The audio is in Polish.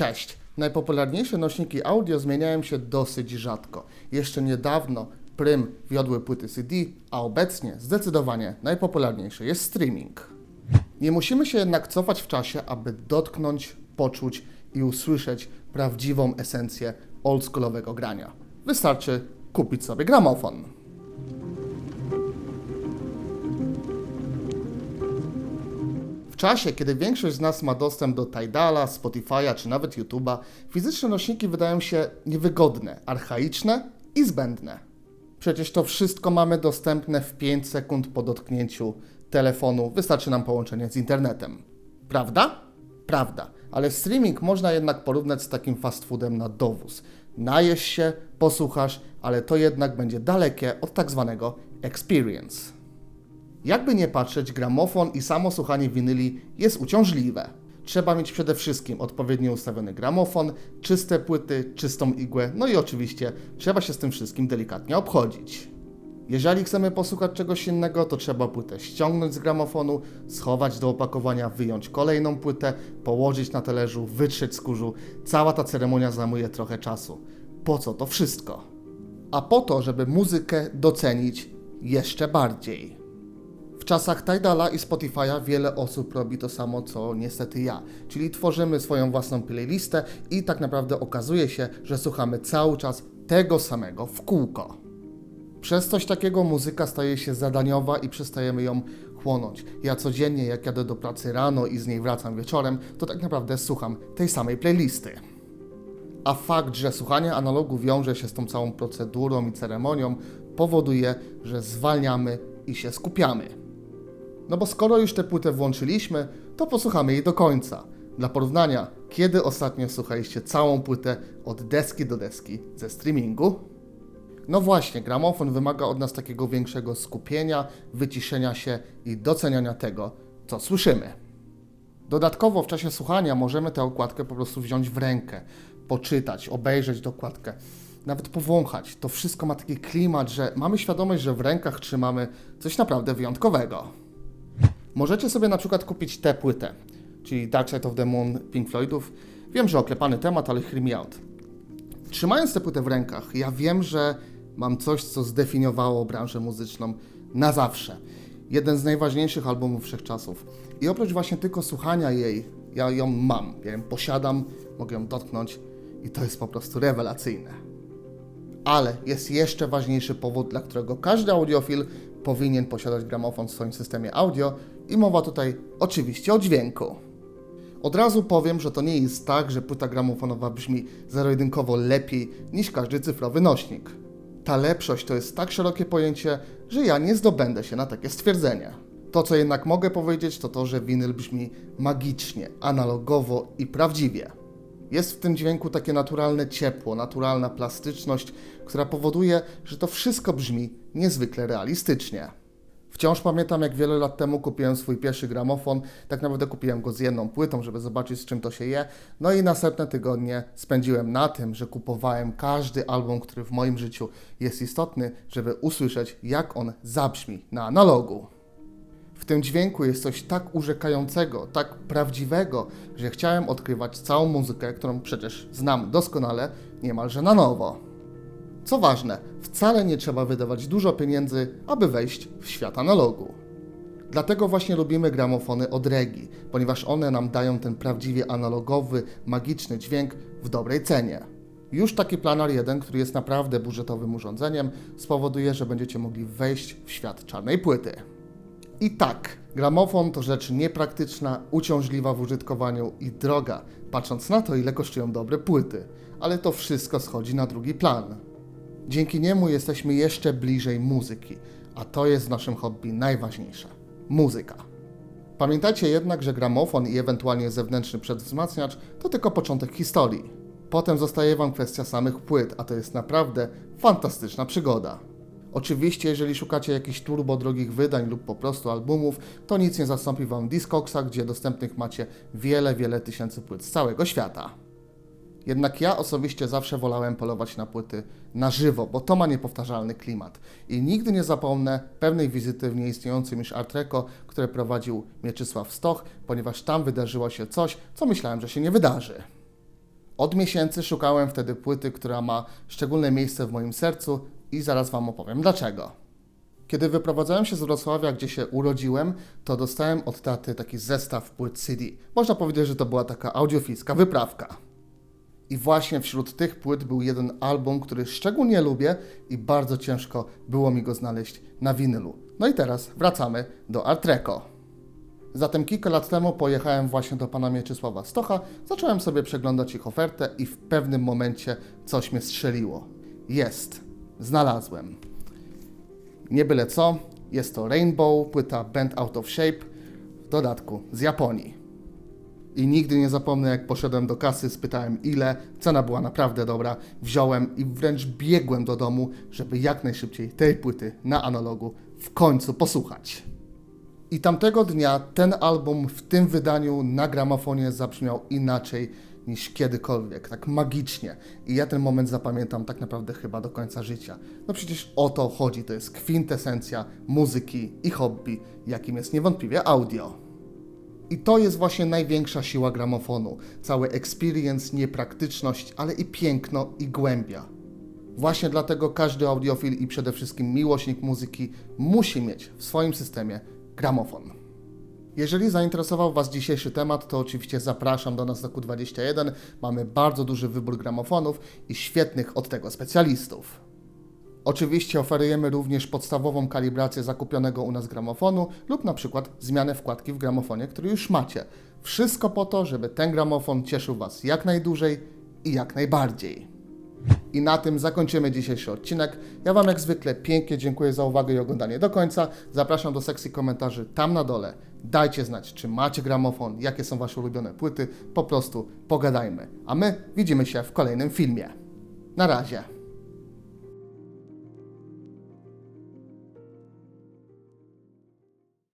Cześć! Najpopularniejsze nośniki audio zmieniają się dosyć rzadko. Jeszcze niedawno prym wiodły płyty CD, a obecnie zdecydowanie najpopularniejszy jest streaming. Nie musimy się jednak cofać w czasie, aby dotknąć, poczuć i usłyszeć prawdziwą esencję oldschoolowego grania. Wystarczy kupić sobie gramofon. Czasie, kiedy większość z nas ma dostęp do Tidala, Spotify'a czy nawet YouTube'a, fizyczne nośniki wydają się niewygodne, archaiczne i zbędne. Przecież to wszystko mamy dostępne w 5 sekund po dotknięciu telefonu, wystarczy nam połączenie z internetem. Prawda? Prawda, ale streaming można jednak porównać z takim fast foodem na dowóz. Najesz się, posłuchasz, ale to jednak będzie dalekie od tak zwanego experience. Jakby nie patrzeć, gramofon i samo słuchanie winyli jest uciążliwe. Trzeba mieć przede wszystkim odpowiednio ustawiony gramofon, czyste płyty, czystą igłę, no i oczywiście trzeba się z tym wszystkim delikatnie obchodzić. Jeżeli chcemy posłuchać czegoś innego, to trzeba płytę ściągnąć z gramofonu, schować do opakowania, wyjąć kolejną płytę, położyć na talerzu, wytrzeć z kurzu. Cała ta ceremonia zajmuje trochę czasu. Po co to wszystko? A po to, żeby muzykę docenić jeszcze bardziej. Czasach Tidala i Spotify'a wiele osób robi to samo, co niestety ja, czyli tworzymy swoją własną playlistę i tak naprawdę okazuje się, że słuchamy cały czas tego samego w kółko. Przez coś takiego muzyka staje się zadaniowa i przestajemy ją chłonąć. Ja codziennie, jak jadę do pracy rano i z niej wracam wieczorem, to tak naprawdę słucham tej samej playlisty. A fakt, że słuchanie analogu wiąże się z tą całą procedurą i ceremonią, powoduje, że zwalniamy i się skupiamy. No bo skoro już tę płytę włączyliśmy, to posłuchamy jej do końca. Dla porównania, kiedy ostatnio słuchaliście całą płytę od deski do deski ze streamingu? No właśnie, gramofon wymaga od nas takiego większego skupienia, wyciszenia się i doceniania tego, co słyszymy. Dodatkowo w czasie słuchania możemy tę okładkę po prostu wziąć w rękę, poczytać, obejrzeć dokładkę, nawet powąchać. To wszystko ma taki klimat, że mamy świadomość, że w rękach trzymamy coś naprawdę wyjątkowego. Możecie sobie na przykład kupić tę płytę, czyli Dark Side of the Moon Pink Floydów. Wiem, że oklepany temat, ale hear me out. Trzymając tę płytę w rękach, ja wiem, że mam coś, co zdefiniowało branżę muzyczną na zawsze. Jeden z najważniejszych albumów wszechczasów. I oprócz właśnie tylko słuchania jej, ja ją mam, ja ją posiadam, mogę ją dotknąć i to jest po prostu rewelacyjne. Ale jest jeszcze ważniejszy powód, dla którego każdy audiofil powinien posiadać gramofon w swoim systemie audio i mowa tutaj oczywiście o dźwięku. Od razu powiem, że to nie jest tak, że płyta gramofonowa brzmi zero-jedynkowo lepiej niż każdy cyfrowy nośnik. Ta lepszość to jest tak szerokie pojęcie, że ja nie zdobędę się na takie stwierdzenie. To, co jednak mogę powiedzieć, to to, że winyl brzmi magicznie, analogowo i prawdziwie. Jest w tym dźwięku takie naturalne ciepło, naturalna plastyczność, która powoduje, że to wszystko brzmi niezwykle realistycznie. Wciąż pamiętam, jak wiele lat temu kupiłem swój pierwszy gramofon. Tak naprawdę kupiłem go z jedną płytą, żeby zobaczyć, z czym to się je. No i następne tygodnie spędziłem na tym, że kupowałem każdy album, który w moim życiu jest istotny, żeby usłyszeć, jak on zabrzmi na analogu. W tym dźwięku jest coś tak urzekającego, tak prawdziwego, że chciałem odkrywać całą muzykę, którą przecież znam doskonale, niemalże na nowo. Co ważne, wcale nie trzeba wydawać dużo pieniędzy, aby wejść w świat analogu. Dlatego właśnie lubimy gramofony od Regi, ponieważ one nam dają ten prawdziwie analogowy, magiczny dźwięk w dobrej cenie. Już taki Planar 1, który jest naprawdę budżetowym urządzeniem, spowoduje, że będziecie mogli wejść w świat czarnej płyty. I tak, gramofon to rzecz niepraktyczna, uciążliwa w użytkowaniu i droga, patrząc na to, ile kosztują dobre płyty. Ale to wszystko schodzi na drugi plan. Dzięki niemu jesteśmy jeszcze bliżej muzyki, a to jest w naszym hobby najważniejsze muzyka. Pamiętajcie jednak, że gramofon i ewentualnie zewnętrzny przedwzmacniacz to tylko początek historii. Potem zostaje Wam kwestia samych płyt, a to jest naprawdę fantastyczna przygoda. Oczywiście, jeżeli szukacie jakichś turbo drogich wydań lub po prostu albumów, to nic nie zastąpi Wam Discogsa, gdzie dostępnych macie wiele, wiele tysięcy płyt z całego świata. Jednak ja osobiście zawsze wolałem polować na płyty na żywo, bo to ma niepowtarzalny klimat. I nigdy nie zapomnę pewnej wizyty w nieistniejącym już Artreko, które prowadził Mieczysław Stoch, ponieważ tam wydarzyło się coś, co myślałem, że się nie wydarzy. Od miesięcy szukałem wtedy płyty, która ma szczególne miejsce w moim sercu i zaraz Wam opowiem dlaczego. Kiedy wyprowadzałem się z Wrocławia, gdzie się urodziłem, to dostałem od taty taki zestaw płyt CD. Można powiedzieć, że to była taka audiofilska wyprawka. I właśnie wśród tych płyt był jeden album, który szczególnie lubię i bardzo ciężko było mi go znaleźć na winylu. No i teraz wracamy do Artreko. Zatem kilka lat temu pojechałem właśnie do pana Mieczysława Stocha, zacząłem sobie przeglądać ich ofertę i w pewnym momencie coś mnie strzeliło. Jest, znalazłem. Nie byle co, jest to Rainbow, płyta Band Out of Shape, w dodatku z Japonii. I nigdy nie zapomnę, jak poszedłem do kasy, spytałem ile, cena była naprawdę dobra, wziąłem i wręcz biegłem do domu, żeby jak najszybciej tej płyty na analogu w końcu posłuchać. I tamtego dnia ten album w tym wydaniu na gramofonie zabrzmiał inaczej niż kiedykolwiek, tak magicznie. I ja ten moment zapamiętam tak naprawdę chyba do końca życia. No przecież o to chodzi, to jest kwintesencja muzyki i hobby, jakim jest niewątpliwie audio. I to jest właśnie największa siła gramofonu. Cały experience, niepraktyczność, ale i piękno i głębia. Właśnie dlatego każdy audiofil i przede wszystkim miłośnik muzyki musi mieć w swoim systemie gramofon. Jeżeli zainteresował Was dzisiejszy temat, to oczywiście zapraszam do nas na Q21. Mamy bardzo duży wybór gramofonów i świetnych od tego specjalistów. Oczywiście oferujemy również podstawową kalibrację zakupionego u nas gramofonu lub na przykład zmianę wkładki w gramofonie, który już macie. Wszystko po to, żeby ten gramofon cieszył Was jak najdłużej i jak najbardziej. I na tym zakończymy dzisiejszy odcinek. Ja Wam jak zwykle pięknie dziękuję za uwagę i oglądanie do końca. Zapraszam do sekcji komentarzy tam na dole. Dajcie znać, czy macie gramofon, jakie są Wasze ulubione płyty. Po prostu pogadajmy. A my widzimy się w kolejnym filmie. Na razie.